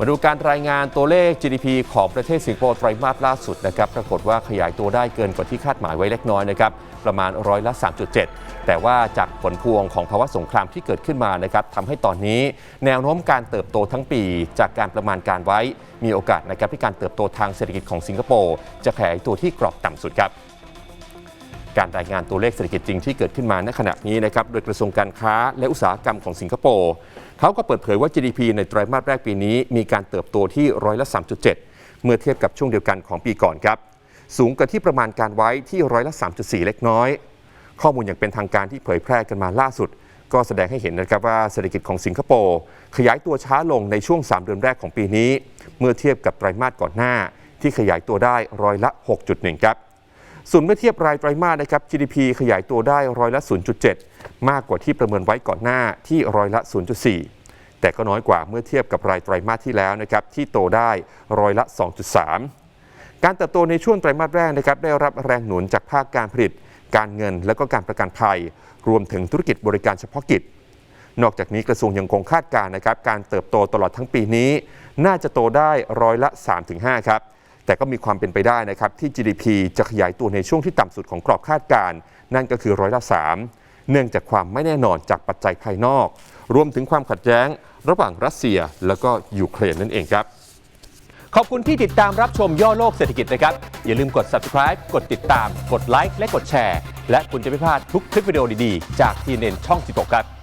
มาดูการรายงานตัวเลข GDP ของประเทศสิงคโปร์ไตรมาสล่าสุดนะครับ ปรากฏว่าขยายตัวได้เกินกว่าที่คาดหมายไว้เล็กน้อยนะครับ ประมาณร้อยละ 3.7 แต่ว่าจากผลพวงของภาวะสงครามที่เกิดขึ้นมานะครับทำให้ตอนนี้แนวโน้มการเติบโตทั้งปี จากการประมาณการไว้ มีโอกาสนะครับที่การเติบโตทางเศรษฐกิจของสิงคโปร์จะขยายตัวที่กรอบต่ำสุดครับ การรายงานตัวเลขเศรษฐกิจจริงที่เกิดขึ้นมาณขณะนี้นะครับโดยกระทรวงการค้าและอุตสาหกรรมของสิงคโปร์เขาก็เปิดเผยว่า GDP ในไตรมาสแรกปีนี้ มีการเติบโตที่ร้อยละ 3.7 เมื่อเทียบกับช่วงเดียวกันของปีก่อนครับ สูงกว่าที่ประมาณการไว้ที่ร้อยละ 3.4 เล็กน้อย ข้อมูลอย่างเป็นทางการที่เผยแพร่กันมาล่าสุด ก็แสดงให้เห็นนะครับว่าเศรษฐกิจของสิงคโปร์ขยายตัวช้าลงในช่วง 3 เดือนแรกของปีนี้ เมื่อเทียบกับไตรมาสก่อนหน้า ที่ขยายตัวได้ร้อยละ 6.1 ครับ ส่วนเมื่อเทียบรายไตรมาสนะครับ GDP ขยายตัวได้ร้อยละ 0.7 มากกว่าที่ประเมินไว้ก่อนหน้าที่ร้อยละ 0.4 แต่ก็น้อยกว่าเมื่อเทียบกับรายไตรมาสที่แล้วนะครับที่โตได้ร้อยละ 2.3 การเติบโตในช่วงไตรมาสแรกนะครับได้รับแรงหนุนจากภาคการผลิต การเงินและก็การประกันภัย รวมถึงธุรกิจบริการเฉพาะกิจ นอกจากนี้กระทรวงยังคงคาดการณ์นะครับการเติบโตตลอดทั้งปีนี้ น่าจะโตได้ร้อยละ 3-5 ครับ แต่ก็มีความเป็นไปได้นะครับที่ GDP จะขยายตัวในช่วงที่ต่ำสุดของกรอบคาดการณ์นั่นก็คือร้อยละ3เนื่องจากความไม่แน่นอนจากปัจจัยภายนอก รวมถึงความขัดแย้ง ระหว่างรัสเซียแล้วก็ยูเครนนั่นเองครับ ขอบคุณที่ติดตามรับชมย่อโลกเศรษฐกิจนะครับ อย่าลืมกด subscribe กดติดตาม กดไลค์และกดแชร์ และคุณจะไม่พลาดทุกคลิปวิดีโอดีๆ จากทีเน็นช่อง 16 ครับ